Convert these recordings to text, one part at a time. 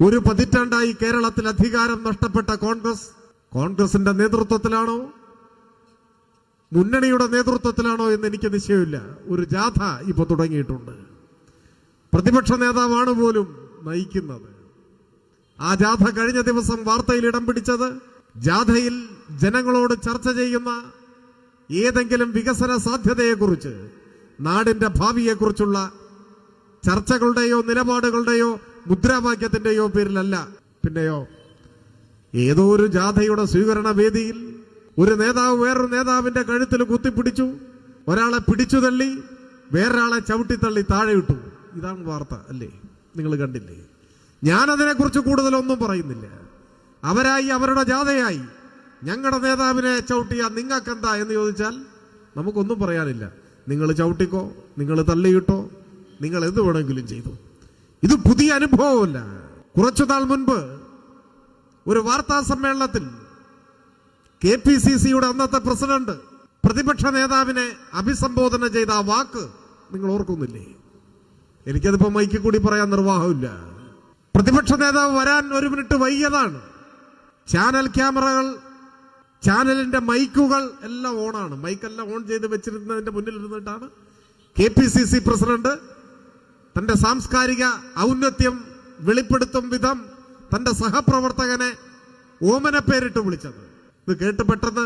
ഒരു പതിറ്റാണ്ടായി കേരളത്തിൽ അധികാരം നഷ്ടപ്പെട്ട കോൺഗ്രസ് കോൺഗ്രസിന്റെ നേതൃത്വത്തിലാണോ? മുന്നണിയുടെ നേതൃത്വത്തിലാണോ എന്ന് എനിക്ക് നിശ്ചയമില്ല. ഒരു ജാഥ ഇപ്പൊ തുടങ്ങിയിട്ടുണ്ട്. പ്രതിപക്ഷ നേതാവാണ് പോലും നയിക്കുന്നത്. ആ ജാഥ കഴിഞ്ഞ ദിവസം വാർത്തയിൽ ഇടം പിടിച്ചത് ജാഥയിൽ ജനങ്ങളോട് ചർച്ച ചെയ്യുന്ന ഏതെങ്കിലും വികസന സാധ്യതയെക്കുറിച്ച് നാടിന്റെ ഭാവിയെക്കുറിച്ചുള്ള ചർച്ചകളുടെയോ നിലപാടുകളുടെയോ മുദ്രാവാക്യത്തിന്റെയോ പേരിലല്ല പിന്നെയോ ഏതോ ഒരു ജാഥയുടെ സ്വീകരണ വേദിയിൽ ഒരു നേതാവ് വേറൊരു നേതാവിന്റെ കഴുത്തിൽ കുത്തിപ്പിടിച്ചു ഒരാളെ പിടിച്ചു തള്ളി വേറൊരാളെ ചവിട്ടിത്തള്ളി താഴെ ഇട്ടു ഇതാണ് വാർത്ത അല്ലേ? നിങ്ങൾ കണ്ടില്ലേ? ഞാനതിനെക്കുറിച്ച് കൂടുതലൊന്നും പറയുന്നില്ല. അവരായി അവരുടെ ജാഥയായി. ഞങ്ങളുടെ നേതാവിനെ ചവിട്ടിയ നിങ്ങൾക്കെന്താ എന്ന് ചോദിച്ചാൽ നമുക്കൊന്നും പറയാനില്ല. നിങ്ങൾ ചവിട്ടിക്കോ നിങ്ങൾ തള്ളിയിട്ടോ നിങ്ങൾ എന്ത് വേണമെങ്കിലും ചെയ്തു. ഇത് പുതിയ അനുഭവമല്ല. കുറച്ചു നാൾ മുൻപ് ഒരു വാർത്താ സമ്മേളനത്തിൽ കെ പി സി സിയുടെ അന്നത്തെ പ്രസിഡന്റ് പ്രതിപക്ഷ നേതാവിനെ അഭിസംബോധന ചെയ്ത ആ വാക്ക് നിങ്ങൾ ഓർക്കുന്നില്ലേ? എനിക്കതിപ്പോ മൈക്കിൽ കൂടി പറയാൻ നിർവാഹമില്ല. പ്രതിപക്ഷ നേതാവ് വരാൻ ഒരു മിനിറ്റ് വൈകിയതാണ്. ചാനൽ ക്യാമറകൾ ചാനലിന്റെ മൈക്കുകൾ എല്ലാം ഓണാണ്. മൈക്കെല്ലാം ഓൺ ചെയ്ത് വെച്ചിരുന്നതിന്റെ മുന്നിൽ ഇരുന്നിട്ടാണ് K P C C president തന്റെ സാംസ്കാരിക ഔന്നത്യം വെളിപ്പെടുത്തും വിധം തന്റെ സഹപ്രവർത്തകനെ ഓമന പേരിട്ട് വിളിച്ചത്. ഇത് കേട്ട് പെട്ടെന്ന്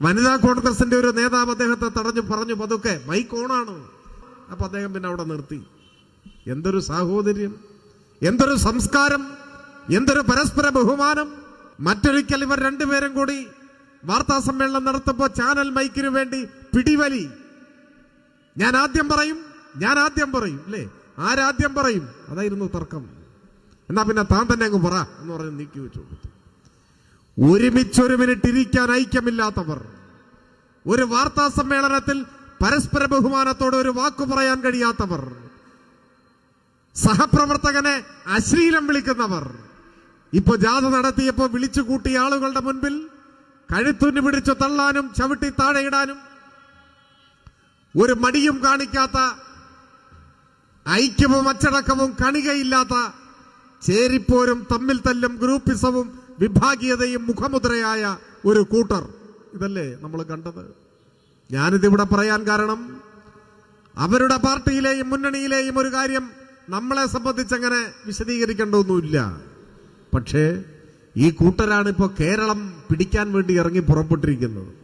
വനിതാ കോൺഗ്രസിന്റെ ഒരു നേതാവ് അദ്ദേഹത്തെ തടഞ്ഞു പറഞ്ഞു പതുക്കെ മൈക്ക് ഓണാണ്. അപ്പൊ അദ്ദേഹം പിന്നെ അവിടെ നിർത്തി. എന്തൊരു സാഹോദര്യം എന്തൊരു സംസ്കാരം എന്തൊരു പരസ്പര ബഹുമാനം. മറ്റൊരിക്കൽ ഇവർ രണ്ടുപേരും കൂടി വാർത്താ സമ്മേളനം നടത്തുമ്പോൾ ചാനൽ മൈക്കിന് വേണ്ടി പിടിവലി. ഞാൻ ആദ്യം പറയും ഞാൻ ആദ്യം പറയും അല്ലേ? ആരാദ്യം പറയും? അതായിരുന്നു തർക്കം. എന്നാ പിന്നെ താൻ തന്നെ അങ്ങ് പറ എന്ന് പറഞ്ഞ് നീക്കി വെച്ചു ഒരുമിച്ചൊരു മിനിറ്റ് ഇരിക്കാൻ ഐക്യമില്ലാത്തവർ. ഒരു വാർത്താ സമ്മേളനത്തിൽ പരസ്പര ബഹുമാനത്തോടെ ഒരു വാക്കു പറയാൻ കഴിയാത്തവർ. സഹപ്രവർത്തകനെ അശ്ലീലം വിളിക്കുന്നവർ. ഇപ്പൊ ജാഥ നടത്തിയപ്പോ വിളിച്ചു കൂട്ടിയ ആളുകളുടെ മുൻപിൽ കഴുത്തുന്നു പിടിച്ചു തള്ളാനും ചവിട്ടി താഴെയിടാനും ഒരു മടിയും കാണിക്കാത്ത ഐക്യവും അച്ചടക്കവും കണികയില്ലാത്ത ചേരിപ്പോരും തമ്മിൽ തല്ലും ഗ്രൂപ്പിസവും വിഭാഗീയതയും മുഖമുദ്രയായ ഒരു കൂട്ടർ. ഇതല്ലേ നമ്മൾ കണ്ടത്? ഞാനിതിവിടെ പറയാൻ കാരണം അവരുടെ പാർട്ടിയിലെയും മുന്നണിയിലെയും ഒരു കാര്യം നമ്മളെ സംബന്ധിച്ച് അങ്ങനെ വിശദീകരിക്കേണ്ടതൊന്നുമില്ല. പക്ഷേ ഈ കൂട്ടരാണ് ഇപ്പോൾ കേരളം പിടിക്കാൻ വേണ്ടി ഇറങ്ങി പുറപ്പെട്ടിരിക്കുന്നത്.